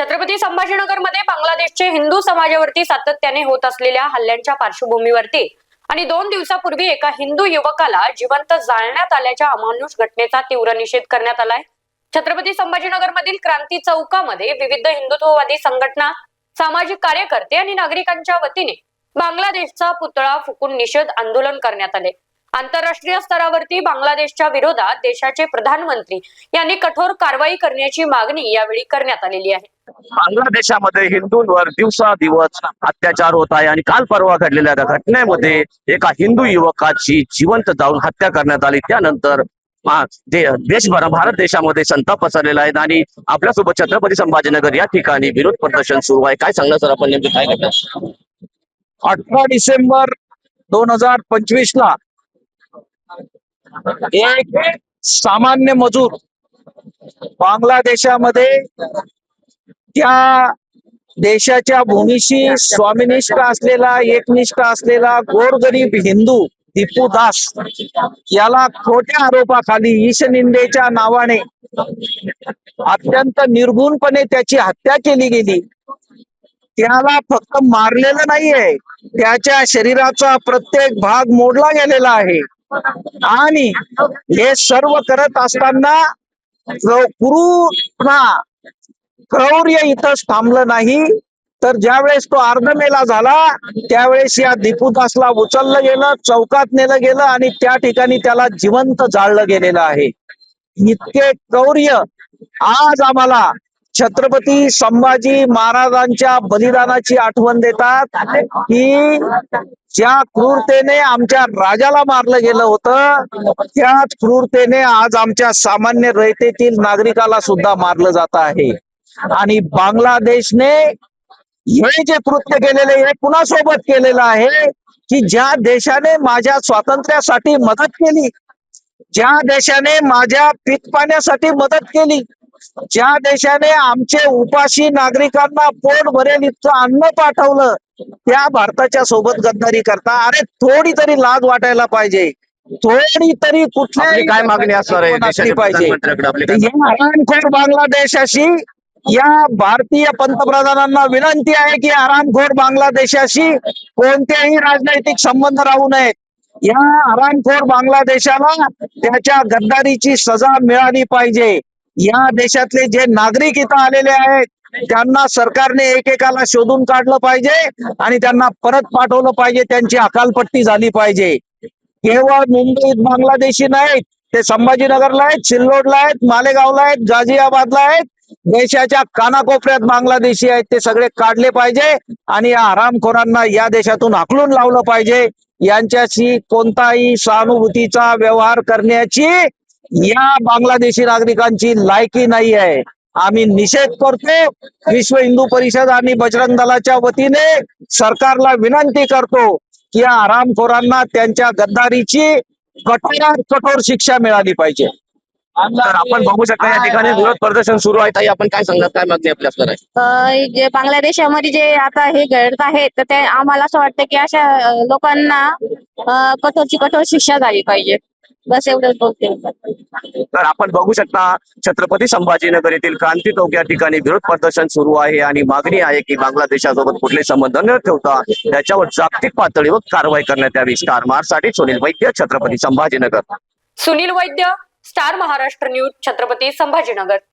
छत्रपती संभाजीनगरमध्ये बांगलादेशचे हिंदू समाजावरती सातत्याने होत असलेल्या हल्ल्यांच्या पार्श्वभूमीवरती आणि दोन दिवसापूर्वी एका हिंदू युवकाला जिवंत जाळण्यात आल्याच्या अमानुष घटनेचा तीव्र निषेध करण्यात आलाय. छत्रपती संभाजीनगरमधील क्रांती चौकामध्ये विविध हिंदुत्ववादी संघटना सामाजिक कार्यकर्ते आणि नागरिकांच्या वतीने बांगलादेशचा पुतळा फुकून निषेध आंदोलन करण्यात आले. आंतरराष्ट्रीय स्तरावरती बांगलादेशच्या विरोधात देशाचे प्रधानमंत्री यांनी कठोर कारवाई करण्याची मागणी यावेळी करण्यात आलेली आहे. बांगलादेशामध्ये हिंदूंवर दिवसादिवस अत्याचार होत आहे आणि काल परवा घडलेल्या त्या घटनेमध्ये एका हिंदू युवकाची जिवंत जाऊन हत्या करण्यात आली. त्यानंतर देशभर भारत देशामध्ये संताप पसरलेला आहे आणि आपल्यासोबत छत्रपती संभाजीनगर या ठिकाणी विरोध प्रदर्शन सुरू आहे. काय सांगणार सर आपण नेमकं काय करणार? अठरा डिसेंबर दोन हजार पंचवीस ला एक सामान्य मजूर बांगलादेशामध्ये त्या देशाच्या भूमीशी स्वामिनिष्ठ असलेला एकनिष्ठ असलेला गोरगरीब हिंदू दीपू दास याला खोट्या आरोपाखाली ईशनिंदेच्या नावाने अत्यंत निर्गुणपणे त्याची हत्या केली गेली. त्याला फक्त मारलेलं नाहीये त्याच्या शरीराचा प्रत्येक भाग मोडला गेलेला आहे. आणि हे सर्व करत असताना क्र- क्रौर्य इथंच थांबलं नाही. तर ज्यावेळेस तो अर्धमेला झाला त्यावेळेस या दीपूदासला उचललं गेलं चौकात नेलं गेलं आणि त्या ठिकाणी त्याला जिवंत जाळलं गेलेलं आहे. इतके क्रौर्य आज आम्हाला छत्रपती संभाजी महाराजांच्या बलिदानाची आठवण देतात की ज्या क्रूरतेने आमच्या राजाला मारलं गेलं होतं त्याच क्रूरतेने आज आमच्या सामान्य रयतेतील नागरिकाला सुद्धा मारलं जात आहे. आणि बांगलादेशने हे जे कृत्य केलेले हे कुणासोबत केलेलं आहे की ज्या देशाने माझ्या स्वातंत्र्यासाठी मदत केली ज्या देशाने माझ्या पीक पाण्यासाठी मदत केली ज्या देशाने आमचे उपाशी नागरिकांना पोट भरेल इतकं अन्न पाठवलं त्या भारताच्या सोबत गद्दारी करता. अरे थोडी तरी लाज वाटायला पाहिजे. थोडी तरी कुठल्याही काय मागणी असणार आहे पाहिजे. हरामखोर बांगलादेशाशी या भारतीय पंतप्रधानांना विनंती आहे की हरामखोर बांगलादेशाशी कोणतेही राजनैतिक संबंध राहू नयेत. या हरामखोर बांगलादेशाला त्याच्या गद्दारीची सजा मिळाली पाहिजे. या देशातले जे नागरिक इथं आलेले आहेत त्यांना सरकारने एकेकाला शोधून काढलं पाहिजे आणि त्यांना परत पाठवलं पाहिजे त्यांची अकालपट्टी झाली पाहिजे. केवळ मुंबईत बांगलादेशी नाहीत ते संभाजीनगरला आहेत सिल्लोडला आहेत मालेगावला आहेत गाझियाबादला आहेत देशाच्या कानाकोपऱ्यात बांगलादेशी आहेत ते सगळे काढले पाहिजे आणि या आरामखोरांना या देशातून हाकलून लावलं पाहिजे. यांच्याशी कोणताही सहानुभूतीचा व्यवहार करण्याची या बांगलादेशी नागरिकांची लायकी नाही आहे. आम्ही निषेध करतो. विश्व हिंदू परिषद आणि बजरंग दलाच्या वतीने सरकारला विनंती करतो की या आरामखोरांना त्यांच्या गद्दारीची कठोरात कठोर शिक्षा मिळाली पाहिजे. तर आपण बघू शकता या ठिकाणी विरोध प्रदर्शन सुरू आहे. ताई आपण काय सांगणार? काय मागणी आपली असणार आहे? अ, जे बांगलादेशामध्ये जे आता हे घडत आहे तर ते आम्हाला असं वाटतं की अशा लोकांना कठोरची कठोर शिक्षा झाली पाहिजे. बस एवढंच बोलते. तर आपण बघू शकता छत्रपती संभाजीनगर येथील क्रांती चौक या ठिकाणी विरोध प्रदर्शन सुरू आहे आणि मागणी आहे की बांगलादेशासोबत कुठले संबंध न ठेवता त्याच्यावर जागतिक पातळीवर कारवाई करण्यात यावी. स्टार मार्कसाठी Sunil Vaidya Chhatrapati Sambhajinagar. Sunil Vaidya star Maharashtra news Chhatrapati Sambhajinagar.